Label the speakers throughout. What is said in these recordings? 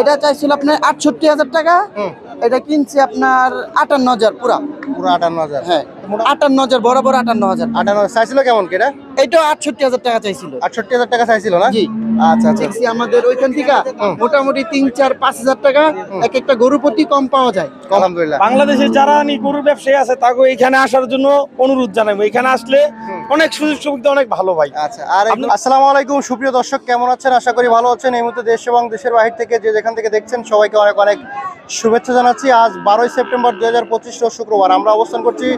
Speaker 1: এটা চাইছিল আপনার আটষট্টি হাজার টাকা। এটা কিনছি আপনার আটান্ন হাজার পুরা।
Speaker 2: পুরো আটান্ন হাজার।
Speaker 1: হ্যাঁ আটান্ন হাজার বরাবর আটান্ন হাজার।
Speaker 2: আটান্ন হাজার। চাইছিল কেমন কেটা
Speaker 1: এটাও আটষট্টি হাজার টাকা চাইছিল।
Speaker 2: আটষট্টি হাজার টাকা চাইছিল না?
Speaker 1: জি।
Speaker 2: আচ্ছা আচ্ছা।
Speaker 1: দেখছি আমাদের ওইখান থেকে মোটামুটি তিন চার পাঁচ হাজার টাকা এক একটা গরু প্রতি কম পাওয়া যায়।
Speaker 2: আলহামদুলিল্লাহ।
Speaker 3: বাংলাদেশের যারা গরুর ব্যবসায়ী আছে তাকে এখানে আসার জন্য অনুরোধ জানাব এখানে আসলে অনেক সুযোগ সুবিধা অনেক ভালো ভাই।
Speaker 2: আচ্ছা আর আসসালামু আলাইকুম সুপ্রিয় দর্শক কেমন আছেন? আশা করি ভালো আছেন। এই মুহূর্তে দেশ এবং দেশের বাহির থেকে যে যেখান থেকে দেখছেন সবাইকে অনেক অনেক শুভেচ্ছা জানাচ্ছি। আজ বারোই সেপ্টেম্বর দুই হাজার পঁচিশ শুক্রবার। আমরা অবস্থান করছি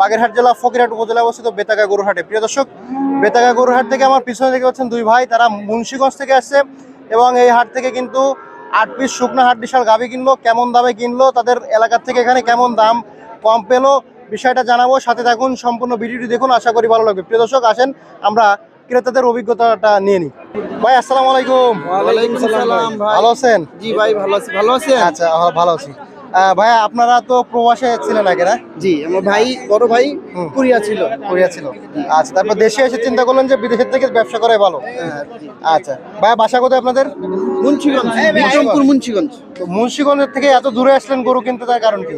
Speaker 2: বাগেরহাট জেলা ফকিরহাট উপজেলায় অবস্থিত বেতাগা গরুহাটে প্রিয় দর্শক বেতাগা গরুহাট থেকে আমার পিছনে দেখতে পাচ্ছেন দুই ভাই। তারা মুন্সিগঞ্জ থেকে আসছে এবং এই হাট থেকে কিন্তু আট পিস শুকনা হাট বিশাল গাভি কিনলো কেমন দামে কিনলো তাদের এলাকার থেকে এখানে কেমন দাম কম পেল বিষয়টা জানাব। সাথে থাকুন সম্পূর্ণ ভিডিওটি দেখুন আশা করি ভালো লাগবে। প্রিয় দর্শক আসেন আমরা ক্রেতাদের অভিজ্ঞতাটা নিয়ে নিই। ভাই আসসালামু আলাইকুম। ভালো আছেন?
Speaker 1: জি ভাই ভালো আছি। ভালো আছেন?
Speaker 2: আচ্ছা ভালো আছি। ভাইয়া আপনারা তো প্রবাসে ছিলেন আগে না?
Speaker 1: জি আমার ভাই বড় ভাই কোরিয়া ছিল।
Speaker 2: কোরিয়া ছিল। আচ্ছা তারপর দেশে এসে চিন্তা করলেন যে বিদেশের থেকে ব্যবসা করাই ভালো।
Speaker 1: হ্যাঁ,
Speaker 2: আচ্ছা ভাইয়া বাসা কোথায় আপনাদের?
Speaker 1: মুন্সিগঞ্জ। বিক্রমপুর মুন্সিগঞ্জ।
Speaker 2: তো মুন্সিগঞ্জের থেকে এত দূরে আসলেন গরু কিনতে তার কারণ কি?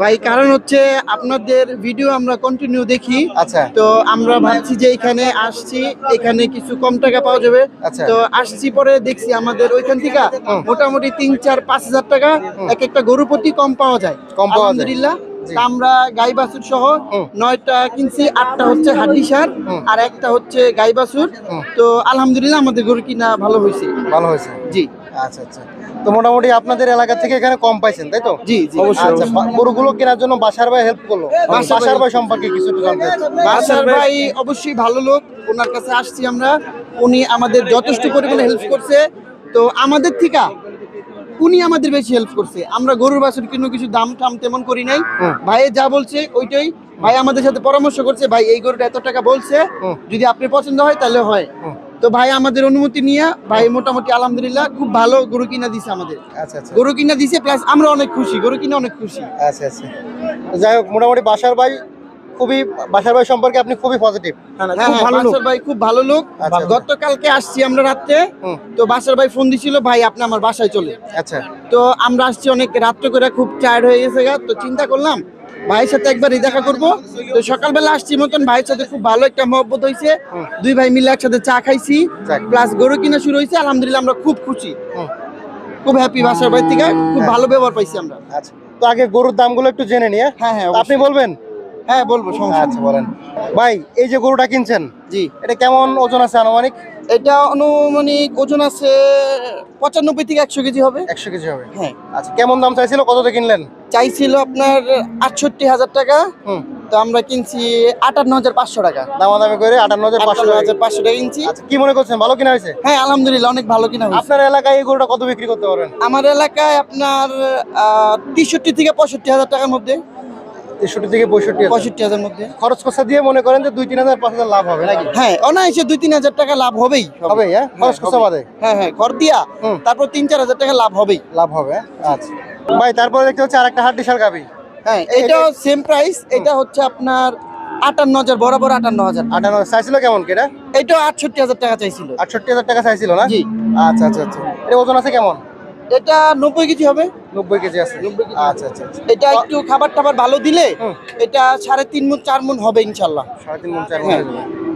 Speaker 1: ভাই কারণ হচ্ছে আপনাদের ভিডিও আমরা কন্টিনিউ দেখি।
Speaker 2: আচ্ছা।
Speaker 1: তো আমরা ভাবছি যে এখানে আসছি এখানে কিছু কম টাকা পাওয়া যাবে।
Speaker 2: আচ্ছা।
Speaker 1: তো আসছি পরে দেখছি আমাদের ওইখান থেকে মোটামুটি তিন চার পাঁচ হাজার টাকা এক একটা গরু প্রতি কম পাওয়া যায়।
Speaker 2: কম পাওয়া যায়।
Speaker 1: আলহামদুলিল্লাহ। আমরা গাই বাছুর সহ নয়টা কিনছি আটটা হচ্ছে হাড্ডি সার আর একটা হচ্ছে গাই বাছুর। তো আলহামদুলিল্লাহ আমাদের গরু কিনা ভালো হয়েছে।
Speaker 2: ভালো হয়েছে।
Speaker 1: জি।
Speaker 2: আচ্ছা আচ্ছা। তো মোটামুটি আপনাদের এলাকা থেকে এখানে কম পাইছেন তাই তো?
Speaker 1: জি জি।
Speaker 2: আচ্ছা গরুগুলো কেনার জন্য বাসার ভাই হেল্প করল।
Speaker 1: বাসার ভাই।
Speaker 2: ভাই সম্পর্কে কিছু জানতে
Speaker 1: বাসার ভাই অবশ্যই ভালো লোক ওনার কাছে আসছি আমরা। উনি আমাদের যথেষ্ট পরিমাণে হেল্প করছে। তো আমাদের থেকে উনি আমাদের বেশি হেল্প করছে। আমরা গরুর বাছুর কিন্তু কিছু দাম টাম তেমন করি নাই। ভাইয়ে যা বলছে ওইটাই। ভাই আমাদের সাথে পরামর্শ করছে ভাই এই গরুটা এত টাকা বলছে। যদি আপনি পছন্দ হয় তাহলে হয়। তো ভাই আমাদের অনুমতি নিয়ে ভাই মোটামুটি আলহামদুলিল্লাহ খুব ভালো গরু কিনা দিছে আমাদের।
Speaker 2: আচ্ছা আচ্ছা।
Speaker 1: গরু কিনা দিছে প্লাস আমরা অনেক খুশি গরু কিনা অনেক খুশি।
Speaker 2: আচ্ছা আচ্ছা। যাই হোক মোটামুটি বাসার ভাই খুবই বাসার ভাই সম্পর্কে আপনি খুবই পজিটিভ
Speaker 1: হ্যাঁ
Speaker 3: খুব
Speaker 1: হ্যাঁ
Speaker 3: ভালো লোক।
Speaker 1: বাসার ভাই খুব ভালো লোক।
Speaker 2: আচ্ছা।
Speaker 1: গতকালকে আসছি আমরা রাত্রে। তো বাসার ভাই ফোন দিছিল ভাই আপনি আমার বাসায় চলে
Speaker 2: আচ্ছা।
Speaker 1: তো আমরা আসছি অনেক রাত্রে করে খুব টায়ার্ড হয়ে গেছে গা। তো চিন্তা করলাম ভাইয়ের সাথে একবারই দেখা করব। তো সকালবেলা আসছি মতন ভাইয়ের সাথে খুব ভালো একটা মহব্বত হয়েছে। দুই ভাই মিলে একসাথে চা খাইছি প্লাস গরু কিনা শুরু হয়েছে আলহামদুলিল্লাহ আমরা খুব খুশি। খুব হ্যাপি বাসার বাড়ির থেকে খুব
Speaker 2: হ্যাঁ।
Speaker 1: ভালো ব্যবহার পাইছি আমরা।
Speaker 2: আচ্ছা। তো আগে গরুর দামগুলো একটু জেনে নিয়ে
Speaker 1: হ্যাঁ হ্যাঁ
Speaker 2: আপনি বলবেন?
Speaker 1: হ্যাঁ বলব সমস্যা
Speaker 2: আচ্ছা বলেন। ভাই এই যে গরুটা কিনছেন
Speaker 1: জি।
Speaker 2: এটা কেমন ওজন আছে আনুমানিক?
Speaker 1: এটা অনুমানিক ওজন আছে পঁচানব্বই থেকে একশো কেজি হবে।
Speaker 2: একশো কেজি হবে।
Speaker 1: হ্যাঁ।
Speaker 2: আচ্ছা কেমন দাম চাইছিল কততে কিনলেন?
Speaker 1: চাইছিল আপনার আটষট্টি হাজার টাকা।
Speaker 2: হুম।
Speaker 1: তো আমরা কিনছি আটান্ন হাজার পাঁচশো টাকা।
Speaker 2: দামাদামি করে আটান্ন হাজার পাঁচশো
Speaker 1: হাজার পাঁচশো টাকা কিনছি।
Speaker 2: আচ্ছা কি মনে করছেন ভালো কিনা হয়েছে?
Speaker 1: হ্যাঁ আলহামদুলিল্লাহ অনেক ভালো কিনা হয়েছে।
Speaker 2: আপনার এলাকায় এই গরুটা কত বিক্রি করতে পারবেন?
Speaker 1: আমার এলাকায় আপনার তেষট্টি থেকে পঁয়ষট্টি হাজার টাকার মধ্যে।
Speaker 2: তেষট্টি থেকে পঁয়ষট্টি
Speaker 1: পঁয়ষট্টি হাজার মধ্যে।
Speaker 2: খরচ খরচা দিয়ে মনে করেন যে দুই তিন হাজার পাঁচ হাজার লাভ হবে নাকি?
Speaker 1: হ্যাঁ অনায়াসে দুই তিন হাজার টাকা লাভ হবেই।
Speaker 2: হবে হ্যাঁ? খরচ খরচা বাদে।
Speaker 1: হ্যাঁ হ্যাঁ ঘর দিয়া তারপর তিন চার হাজার টাকা লাভ হবেই।
Speaker 2: লাভ হবে হ্যাঁ? আচ্ছা। ভাই তারপরে দেখতে হচ্ছে আরেকটা হাট বিশাল গাবি।
Speaker 1: হ্যাঁ এটাও সেম প্রাইস এটা হচ্ছে আপনার আটান্ন হাজার বরাবর আটান্ন হাজার।
Speaker 2: আটান্ন হাজার। চাইছিল কেমন কেটা
Speaker 1: এটাও আটষট্টি হাজার টাকা চাইছিল।
Speaker 2: আটষট্টি হাজার টাকা চাইছিল না?
Speaker 1: জি।
Speaker 2: আচ্ছা আচ্ছা আচ্ছা। এটা ওজন আছে কেমন?
Speaker 1: এটা নব্বই কেজি হবে।
Speaker 2: নব্বই কেজি আছে।
Speaker 1: 90 কেজি।
Speaker 2: আচ্ছা আচ্ছা আচ্ছা।
Speaker 1: এটা একটু খাবার টাবার ভালো দিলে এটা সাড়ে তিন মন চার মন হবে ইনশাল্লাহ।
Speaker 2: সাড়ে তিন মন চার মন
Speaker 1: হ্যাঁ।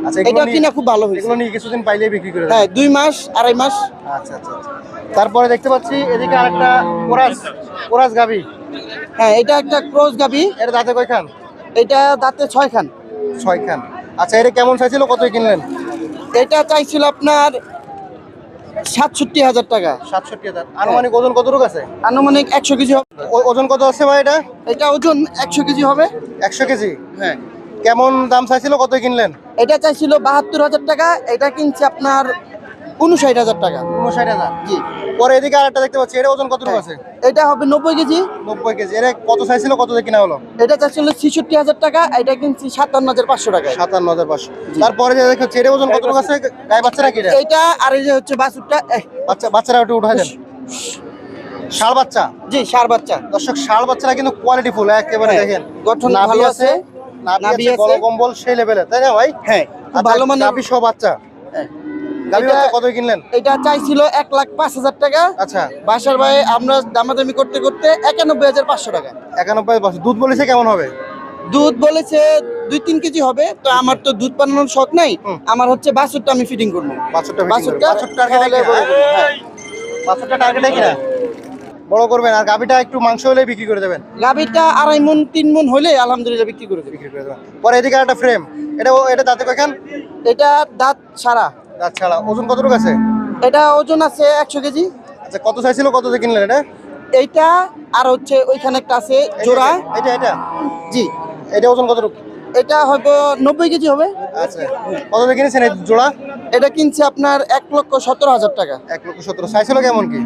Speaker 2: আচ্ছা
Speaker 1: এটা কিনা খুব ভালো হয়েছে।
Speaker 2: এগুলো নিয়ে কিছুদিন পাইলেই বিক্রি করে
Speaker 1: হ্যাঁ দুই মাস আড়াই মাস।
Speaker 2: আচ্ছা আচ্ছা আচ্ছা। তারপরে দেখতে পাচ্ছি এদিকে আরেকটা কোরাস কোরাস গাবি
Speaker 1: হ্যাঁ এটা একটা ক্রস গাবি
Speaker 2: এর দাঁতে কয়খান?
Speaker 1: এটা দাঁতে ছয় খান
Speaker 2: ছয় খান আচ্ছা এটা কেমন চাইছিল? কত কিনলেন?
Speaker 1: এটা চাইছিল আপনার সাতষট্টি হাজার টাকা।
Speaker 2: সাতষট্টি হাজার। আনুমানিক ওজন কতটুকু আছে?
Speaker 1: আনুমানিক একশো কেজি হবে।
Speaker 2: ওজন কত আছে ভাই এটা?
Speaker 1: এটা ওজন একশো কেজি হবে।
Speaker 2: একশো কেজি?
Speaker 1: হ্যাঁ।
Speaker 2: কেমন দাম চাইছিল? কত কিনলেন?
Speaker 1: এটা চাইছিল বাহাত্তর হাজার টাকা। এটা কিনছে আপনার উনষাট হাজার টাকা।
Speaker 2: উনষাট হাজার?
Speaker 1: জি।
Speaker 2: পরে এদিকে আরেকটা দেখতে পাচ্ছি এটা ওজন কতটুকু আছে?
Speaker 1: এটা হবে নব্বই কেজি।
Speaker 2: নব্বই কেজি। এটা কত চাইছিল কত দিয়ে কিনা হলো?
Speaker 1: এটা চাইছিল ছেষট্টি হাজার টাকা এটা কিনছি সাতান্ন হাজার পাঁচশো টাকা
Speaker 2: সাতান্ন হাজার পাঁচশো। তারপরে যে ছেড়ে ওজন কতটুকু আছে? গায়ে বাচ্চা নাকি এটা?
Speaker 1: এটা আর এই যে হচ্ছে বাছুরটা
Speaker 2: বাচ্চা বাচ্চারা একটু উঠা দেন। ষাড় বাচ্চা?
Speaker 1: জি সার বাচ্চা।
Speaker 2: দর্শক ষাড় বাচ্চারা কিন্তু কোয়ালিটি ফুল একেবারে
Speaker 1: হ্যাঁ,
Speaker 2: দেখেন।
Speaker 1: গঠন ভালো আছে
Speaker 2: নাভি আছে। গলকম্বল সেই লেভেলে তাই না ভাই?
Speaker 1: হ্যাঁ
Speaker 2: আচ্ছা,
Speaker 1: ভালো মানের
Speaker 2: নাভি সহ বাচ্চা।
Speaker 1: হ্যাঁ।
Speaker 2: কত কিনলেন?
Speaker 1: এটা চাইছিল এক লাখ পাঁচ হাজার টাকা।
Speaker 2: আচ্ছা।
Speaker 1: বাসার ভাই আমরা দামাদামি করতে করতে একানব্বই হাজার পাঁচশো টাকা।
Speaker 2: একানব্বই দুধ বলেছে কেমন হবে?
Speaker 1: দুধ বলেছে দুই তিন কেজি হবে। তো আমার তো দুধ বানানোর শখ নাই। আমার হচ্ছে বাছুরটা আমি ফিটিং করব। বড় হ্যাঁ।
Speaker 2: কিনা বড় করবেন। আর গাভীটা একটু মাংস হলে বিক্রি করে দেবেন।
Speaker 1: গাভীরটা আড়াই মন তিন মন হলে আলহামদুলিল্লাহ বিক্রি করে
Speaker 2: বিক্রি করে দেবেন। পরে এদিকে একটা ফ্রেম এটা এটা দাঁতে কয়খান?
Speaker 1: এটা দাঁত সারা।
Speaker 2: দাঁত ছাড়া ওজন কতটুকু আছে?
Speaker 1: এটা ওজন আছে একশো কেজি।
Speaker 2: আচ্ছা কত চাইছিল কত দিয়ে কিনলেন এটা?
Speaker 1: এইটা আর হচ্ছে ওইখানে একটা আছে জোড়া।
Speaker 2: এটা এটা
Speaker 1: জি।
Speaker 2: এটা ওজন কতটুকু?
Speaker 1: এটা হয়তো নব্বই কেজি হবে।
Speaker 2: আচ্ছা কত দিয়ে কিনেছেন এই জোড়া?
Speaker 1: এটা কিনছে আপনার এক লক্ষ সতেরো হাজার টাকা।
Speaker 2: এক লক্ষ সতেরো। চাইছিল কেমন কি?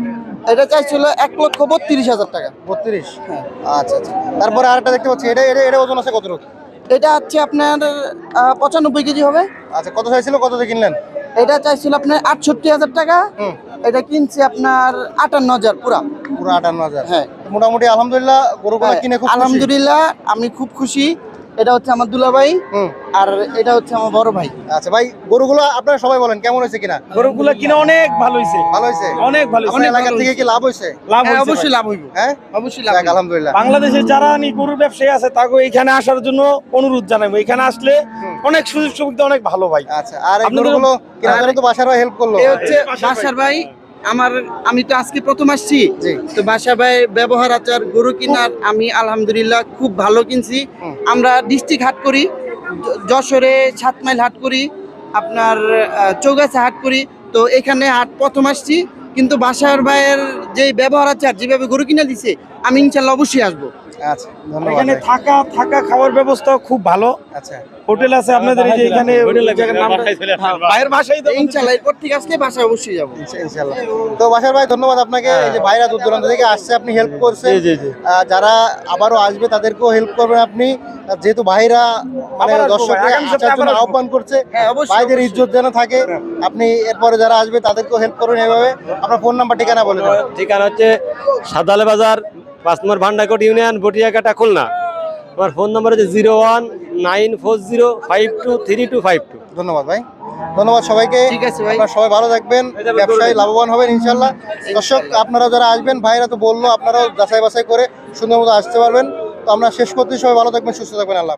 Speaker 1: এটা চাইছিল এক লক্ষ বত্রিশ হাজার টাকা।
Speaker 2: বত্রিশ?
Speaker 1: হ্যাঁ।
Speaker 2: আচ্ছা আচ্ছা। তারপরে আরেকটা দেখতে পাচ্ছি এটা এটা এটা ওজন আছে কতটুকু?
Speaker 1: এটা হচ্ছে আপনার পঁচানব্বই কেজি হবে।
Speaker 2: আচ্ছা কত চাইছিল কত দিয়ে কিনলেন?
Speaker 1: এটা চাইছিল আপনার আটষট্টি হাজার টাকা। এটা কিনছে আপনার আটান্ন হাজার পুরা।
Speaker 2: পুরো আটান্ন হাজার।
Speaker 1: হ্যাঁ।
Speaker 2: মোটামুটি আলহামদুলিল্লাহ
Speaker 1: হ্যাঁ,
Speaker 2: কিনে খুব
Speaker 1: আলহামদুলিল্লাহ আমি খুব খুশি। এটা হচ্ছে আমার দুলা
Speaker 2: ভাই
Speaker 1: আর এটা হচ্ছে আমার বড় ভাই।
Speaker 2: আচ্ছা ভাই গরুগুলো আপনারা সবাই বলেন কেমন হয়েছে কিনা?
Speaker 3: গরুগুলা কিনে অনেক ভালো হয়েছে।
Speaker 2: ভালো হয়েছে?
Speaker 3: অনেক ভালো হয়েছে।
Speaker 2: এলাকা থেকে কি লাভ হয়েছে?
Speaker 3: লাভ
Speaker 1: হ্যাঁ,
Speaker 3: হয়েছে
Speaker 1: অবশ্যই লাভ হইব।
Speaker 2: হ্যাঁ?
Speaker 1: অবশ্যই লাভ
Speaker 2: আলহামদুলিল্লাহ।
Speaker 3: বাংলাদেশের যারা নি গরুর ব্যবসায়ী আছে তাকে এখানে আসার জন্য অনুরোধ জানাব। এখানে আসলে অনেক সুযোগ সুবিধা অনেক ভালো ভাই।
Speaker 2: আচ্ছা আর এই গরুগুলো জন্য তো বাসার হেল্প করল।
Speaker 1: এ হচ্ছে বাসার ভাই আমার আমি তো আজকে প্রথম আসছি। তো বাসা ভাই ব্যবহার আচার গরু কিনার আমি আলহামদুলিল্লাহ খুব ভালো কিনছি। আমরা ডিস্ট্রিক্ট হাট করি যশোরে সাত মাইল হাট করি আপনার চৌগাছে হাট করি। তো এখানে হাট প্রথম আসছি কিন্তু বাসার ভাইয়ের যে ব্যবহার আচার যেভাবে গরু কিনা দিছে আমি ইনশাল্লাহ অবশ্যই আসব।
Speaker 2: আচ্ছা ধন্যবাদ
Speaker 3: এখানে থাকা থাকা খাওয়ার ব্যবস্থা খুব ভালো।
Speaker 2: আচ্ছা।
Speaker 3: হোটেল আছে আপনাদের এই যে এখানে জায়গার নামটা- হ্যাঁ, ভাইয়ের বাসায় তো
Speaker 1: ইনশাল্লাহ এরপর থেকে আসলে বাসায় অবশ্যই যাব।
Speaker 2: তো বাসার ভাই ধন্যবাদ আপনাকে। এই যে ভাইরা দূর দূরান্ত থেকে আসছে আপনি হেল্প করছেন। যারা আবারও আসবে তাদেরকেও হেল্প করবেন আপনি। যেহেতু ভাইরা মানে দর্শকরা আসার জন্য আহ্বান করছে
Speaker 1: হ্যাঁ,
Speaker 2: ভাইদের ইজ্জত যেন থাকে। আপনি এরপরে যারা আসবে তাদেরকেও হেল্প করবেন এভাবে আপনার ফোন নাম্বার ঠিকানা বলে দেন।
Speaker 4: ঠিকানা হচ্ছে সাদালে বাজার পাঁচ নম্বর ভান্ডারকোট ইউনিয়ন বটিয়াকাটা খুলনা। আমার ফোন নম্বর হচ্ছে zero one nine four zero five two three two five two.
Speaker 2: ধন্যবাদ ভাই। ধন্যবাদ সবাইকে।
Speaker 1: ঠিক আছে ভাই।
Speaker 2: আপনারা সবাই ভালো থাকবেন। ব্যবসায় লাভবান হবেন ইনশাল্লাহ। দর্শক আপনারা যারা আসবেন ভাইরা তো বলল আপনারাও যাচাই বাছাই করে সুন্দর মতো আসতে পারবেন। তো আমরা শেষ করতে সবাই ভালো থাকবেন সুস্থ থাকবেন। আল্লাহ